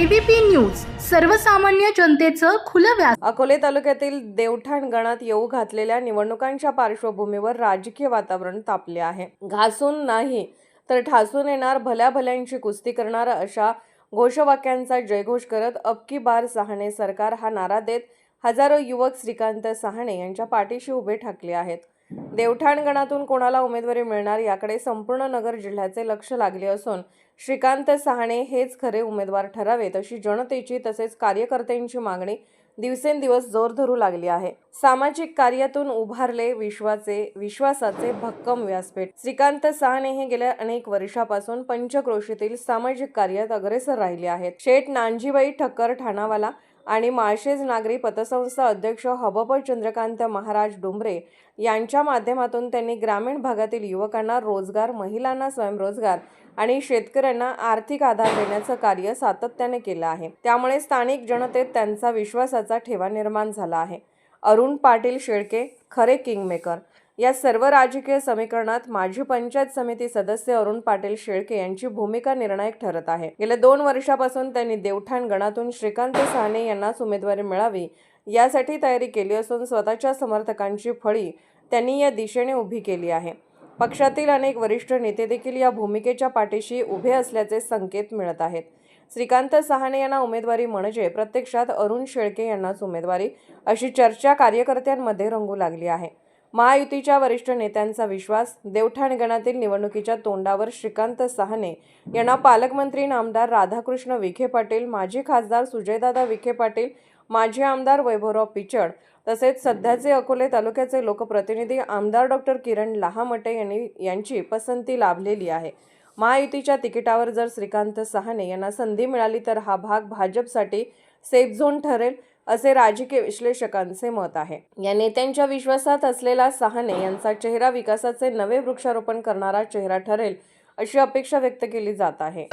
ABP news सर्वसामान्य जनतेचं खुलं व्यास अकोले तालुक्यातील देवठाण गणात येऊ घातलेल्या निवडणुकांच्या पार्श्वभूमीवर राजकीय वातावरण तापले आहे. घासून नाही तर ठासून येणार भल्या भल्यांची कुस्ती करणार अशा घोषवाक्यांचा जयघोष करत अबकी बार सहाणे सरकार हा नारा देत हजारो युवक श्रीकांत सहाणे यांच्या पाठीशी उभे ठाकले आहेत. देवठाण गणातून कोणाला उमेदवारी मिळणार याकडे संपूर्ण नगर जिल्ह्याचे लक्ष लागले असून श्रीकांत सहाणे हेच खरे उमेदवार ठरावेत अशी जनतेची तसेच कार्यकर्त्यांची मागणी दिवसेंदिवस जोर धरू लागली आहे. सामाजिक कार्यातून उभारले विश्वाचे विश्वासाचे भक्कम व्यासपीठ. श्रीकांत सहाणे हे गेल्या अनेक वर्षापासून पंचक्रोशीतील सामाजिक कार्यात अग्रेसर राहिले आहेत. शेठ नांजीबाई ठक्कर ठाणावाला आणि माळशेज नागरी पतसंस्था अध्यक्ष हबप चंद्रकांत महाराज डुंबरे यांच्या माध्यमातून त्यांनी ग्रामीण भागातील युवकांना रोजगार महिलांना स्वयंरोजगार आणि शेतकऱ्यांना आर्थिक आधार देण्याचं कार्य सातत्याने केलं आहे. त्यामुळे स्थानिक जनतेत त्यांचा विश्वासाचा ठेवा निर्माण झाला आहे. अरुण पाटील शेळके खरे किंगमेकर. या सर्व राजकीय समीकरणात माजी पंचायत समिती सदस्य अरुण पाटील शेळके यांची भूमिका निर्णायक ठरत आहे. गेल्या दोन वर्षापासून त्यांनी देवठाण गणातून श्रीकांत साने यांनाच उमेदवारी मिळावी यासाठी तयारी केली असून स्वतःच्या समर्थकांची फळी त्यांनी या दिशेने उभी केली आहे. पक्षातील अनेक वरिष्ठ नेते देखील या भूमिकेच्या पाठीशी उभे असल्याचे संकेत मिळत आहेत. श्रीकांत सहाने यांना उमेदवारी म्हणजे प्रत्यक्षात अरुण शेळके यांनाच उमेदवारी अशी चर्चा कार्यकर्त्यांमध्ये रंगू लागली आहे. महायुतीच्या वरिष्ठ नेत्यांचा विश्वास देवठाण गणातील निवडणुकीच्या तोंडावर श्रीकांत सहाने यांना पालकमंत्री नामदार राधाकृष्ण विखे पाटील माजी खासदार सुजयदादा विखे पाटील माजी आमदार वैभवराव पिचड तसेच सध्याचे अकोले तालुक्याचे लोकप्रतिनिधी आमदार डॉक्टर किरण लहामटे यांनी यांची पसंती लाभलेली आहे. महायुतीच्या तिकिटावर जर श्रीकांत सहाने यांना संधी मिळाली तर हा भाग भाजपसाठी सेफ झोन ठरेल. असे राजकीय विश्लेषकांचे मत आहे. या नेत्यांच्या विश्वासात असलेला सहाने यांचा चेहरा विकासाचे नवे वृक्षारोपण करणारा चेहरा ठरेल अशी अपेक्षा व्यक्त केली जात आहे.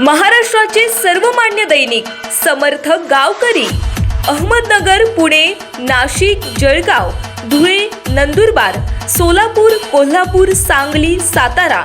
महाराष्ट्राचे सर्वमान्य दैनिक समर्थ गावकरी अहमदनगर पुणे नाशिक जळगाव धुळे नंदुरबार सोलापूर कोल्हापूर सांगली सातारा